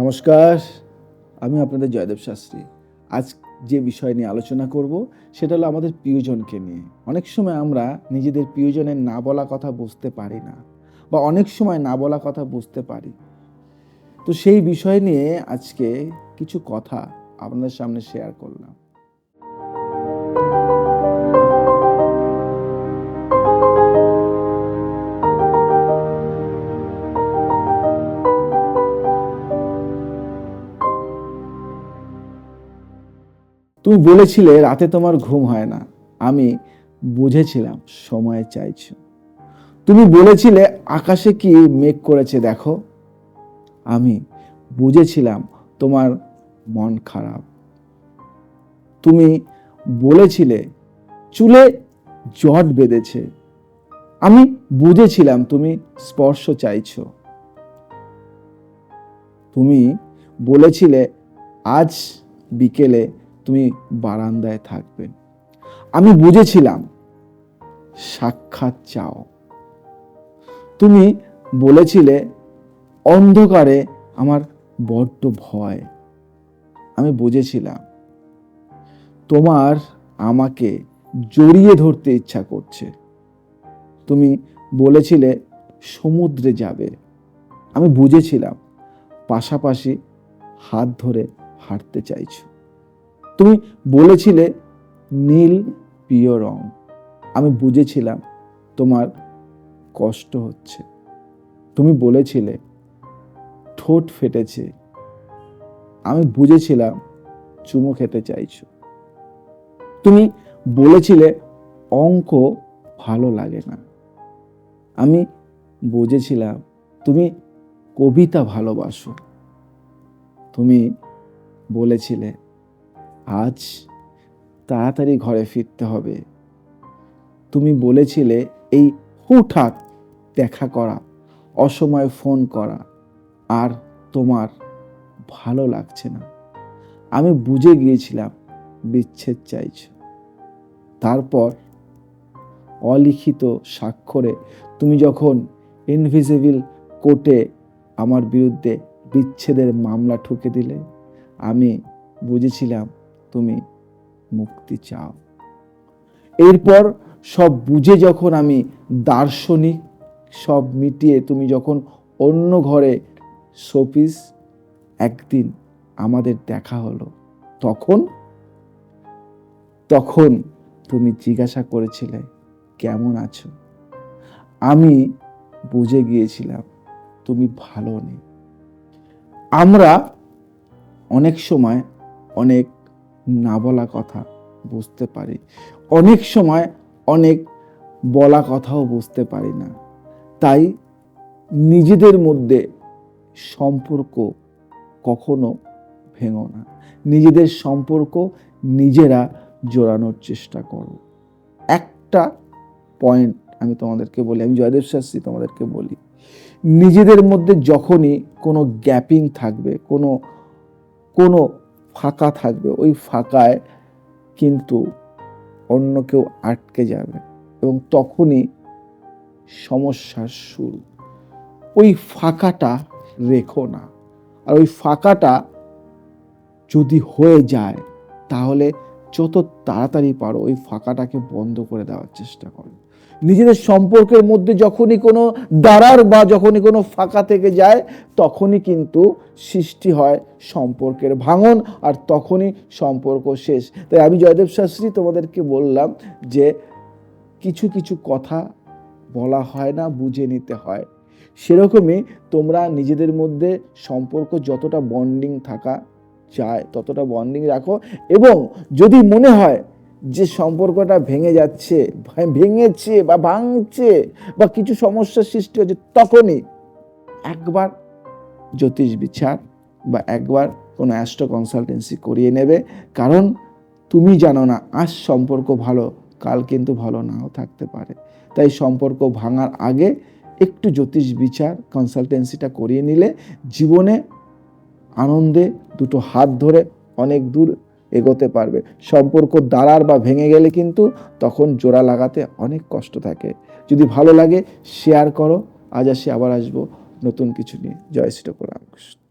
নমস্কার, আমি আপনাদের জয়দেব শাস্ত্রী। আজ যে বিষয় নিয়ে আলোচনা করব, সেটা হলো আমাদের প্রিয়জনকে নিয়ে। অনেক সময় আমরা নিজেদের প্রিয়জনের না বলা কথা বুঝতে পারি না, বা অনেক সময় না বলা কথা বুঝতে পারি। তো সেই বিষয় নিয়ে আজকে কিছু কথা আপনাদের সামনে শেয়ার করলাম। তুমি বলেছিলে রাতে তোমার ঘুম হয় না। আমি বুঝেছিলাম, সময় চাইছো। তুমি বলেছিলে আকাশে কি মেঘ করেছে দেখো। আমি বুঝেছিলাম তোমার মন খারাপ। তুমি বলেছিলে চুলে জট বেঁধেছে। আমি বুঝেছিলাম তুমি স্পর্শ চাইছো। তুমি বলেছিলে আজ বিকেলে তুমি বারান্দায় থাকবে। আমি বুঝেছিলাম, সাক্ষাৎ চাও। তুমি বলেছিলে, অন্ধকারে আমার বড্ড ভয়। আমি বুঝেছিলাম, তোমার আমাকে জড়িয়ে ধরতে ইচ্ছা করছে। তুমি বলেছিলে, সমুদ্রে যাবে। আমি বুঝেছিলাম, পাশাপাশি হাত ধরে হাঁটতে চাইছো। তুমি বলেছিলে নীল, প্রিয় রং। আমি বুঝেছিলাম তোমার কষ্ট হচ্ছে। তুমি বলেছিলে ঠোঁট ফেটেছে। আমি বুঝেছিলাম চুমো খেতে চাইছো। তুমি বলেছিলে অঙ্ক ভালো লাগে না। আমি বুঝেছিলাম তুমি কবিতা ভালোবাসো। তুমি বলেছিলে আজ তাড়াতাড়ি ঘরে ফিরতে হবে। তুমি বলেছিলে এই হুঠাৎ দেখা করা, অসময়ে ফোন করা আর তোমার ভালো লাগছে না। আমি বুঝে গিয়েছিলাম, বিচ্ছেদ চাইছ। তারপর অলিখিত স্বাক্ষরে তুমি যখন ইনভিজিবল কোর্টে আমার বিরুদ্ধে বিচ্ছেদের মামলা ঠুকে দিলে, আমি বুঝেছিলাম তুমি মুক্তি চাও। এরপর সব বুঝে যখন আমি দার্শনিক, সব মিটিয়ে তুমি যখন অন্য ঘরে শোপিস, একদিন আমাদের দেখা হলো। তখন তখন তুমি জিজ্ঞাসা করেছিলে, কেমন আছো? আমি বুঝে গিয়েছিলাম, তুমি ভালো নেই। আমরা অনেক সময় অনেক না বলা কথা বুঝতে পারি। অনেক সময় অনেক বলা কথাও বুঝতে পারি না। তাই নিজেদের মধ্যে সম্পর্ক কখনো ভেঙো না। নিজেদের সম্পর্ক নিজেরা জোড়ানোর চেষ্টা করো। একটা পয়েন্ট আমি তোমাদেরকে বলি, আমি জয়দেব শাস্ত্রী তোমাদেরকে বলি, নিজেদের মধ্যে যখনই কোনো গ্যাপিং থাকবে, কোনো কোনো ফাঁকা থাকবে, ওই ফাঁকায় কিন্তু অন্য কেউ আটকে যাবে এবং তখনই সমস্যার শুরু। ওই ফাঁকাটা রেখো না। আর ওই ফাঁকাটা যদি হয়ে যায়, তাহলে যত তাড়াতাড়ি পারো ওই ফাঁকাটাকে বন্ধ করে দেওয়ার চেষ্টা করো। নিজেদের সম্পর্কের মধ্যে যখনই কোনো দাঁড়ার বা যখনই কোনো ফাঁকা থেকে যায়, তখনই কিন্তু সৃষ্টি হয় সম্পর্কের ভাঙন আর তখনই সম্পর্ক শেষ। তাই আমি জয়দেব শাস্ত্রী তোমাদেরকে বললাম যে কিছু কিছু কথা বলা হয় না, বুঝে নিতে হয়। সেরকমই তোমরা নিজেদের মধ্যে সম্পর্ক যতটা বন্ডিং থাকা চায় ততটা বন্ডিং রাখো এবং যদি মনে হয় যে সম্পর্কটা ভেঙে যাচ্ছে ভেঙেছে বা ভাঙছে বা কিছু সমস্যার সৃষ্টি হচ্ছে, তখনই একবার জ্যোতিষ বিচার বা একবার কোনো অ্যাস্ট্রো কনসালটেন্সি করিয়ে নেবে। কারণ তুমি জানো না, আজ সম্পর্ক ভালো, কাল কিন্তু ভালো নাও থাকতে পারে। তাই সম্পর্ক ভাঙার আগে একটু জ্যোতিষ বিচার, কনসালটেন্সিটা করিয়ে নিলে জীবনে আনন্দে দুটো হাত ধরে অনেক দূর এগোতে পারবে। সম্পর্ক দাঁড়ার বা ভেঙে গেলে কিন্তু তখন জোড়া লাগাতে অনেক কষ্ট থাকে। যদি ভালো লাগে শেয়ার করো। আজ আসি, আবার আসব নতুন কিছু নিয়ে। জয় শ্রী রামকৃষ্ণ